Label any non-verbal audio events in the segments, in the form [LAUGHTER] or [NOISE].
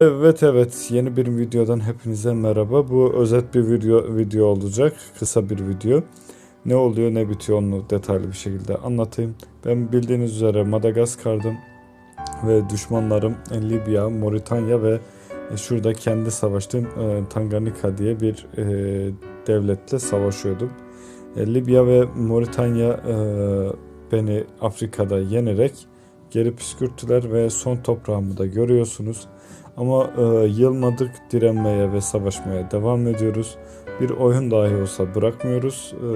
Evet evet yeni bir videodan hepinize merhaba. Bu özet bir video video olacak. Kısa bir video. Ne oluyor ne bitiyor onu detaylı bir şekilde anlatayım. Ben bildiğiniz üzere Madagaskar'dım ve düşmanlarım Libya, Moritanya ve şurada kendi savaştığım e, Tanganyika diye bir e, devletle savaşıyordum. E, Libya ve Moritanya e, beni Afrika'da yenerek geri püskürttüler ve son toprağımı da görüyorsunuz. Ama e, yılmadık direnmeye ve savaşmaya devam ediyoruz. Bir oyun dahi olsa bırakmıyoruz. E,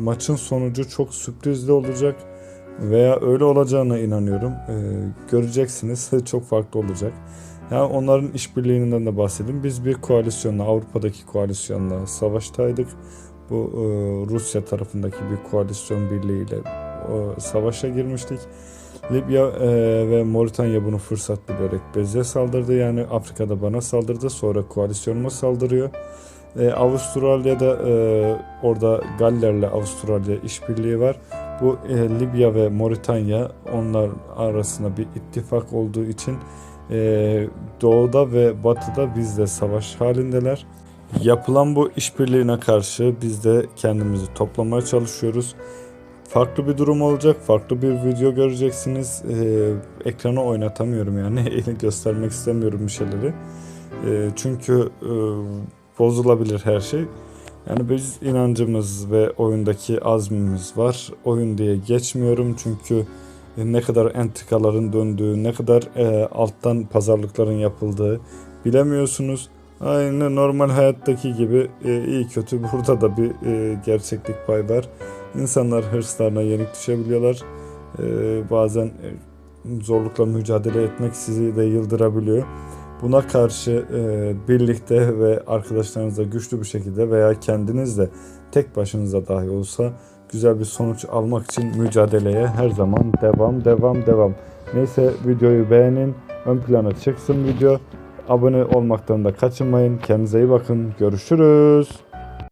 maçın sonucu çok sürprizli olacak veya öyle olacağına inanıyorum. E, göreceksiniz [LAUGHS] çok farklı olacak. Yani onların işbirliğinden de bahsedeyim. Biz bir koalisyonla, Avrupa'daki koalisyonla savaştaydık. Bu e, Rusya tarafındaki bir koalisyon birliğiyle e, savaşa girmiştik. Libya e, ve Moritanya bunu fırsat bilerek bize saldırdı. Yani Afrika'da bana saldırdı. Sonra koalisyonuma saldırıyor. E, Avustralya'da e, orada Galler'le Avustralya işbirliği var. Bu e, Libya ve Moritanya onlar arasında bir ittifak olduğu için e, doğuda ve batıda bizle savaş halindeler. Yapılan bu işbirliğine karşı biz de kendimizi toplamaya çalışıyoruz. Farklı bir durum olacak, farklı bir video göreceksiniz. Ee, ekrana oynatamıyorum yani, [LAUGHS] göstermek istemiyorum bir şeyleri. Ee, çünkü e, bozulabilir her şey. Yani biz inancımız ve oyundaki azmimiz var. Oyun diye geçmiyorum çünkü ne kadar entrikaların döndüğü, ne kadar e, alttan pazarlıkların yapıldığı bilemiyorsunuz. Aynı normal hayattaki gibi e, iyi kötü [LAUGHS] burada da bir e, gerçeklik pay var. İnsanlar hırslarına yenik düşebiliyorlar. E, bazen e, zorlukla mücadele etmek sizi de yıldırabiliyor. Buna karşı e, birlikte ve arkadaşlarınızla güçlü bir şekilde veya kendiniz de tek başınıza dahi olsa güzel bir sonuç almak için mücadeleye her zaman devam devam devam. Neyse videoyu beğenin, ön plana çıksın video. Abone olmaktan da kaçınmayın. Kendinize iyi bakın. Görüşürüz.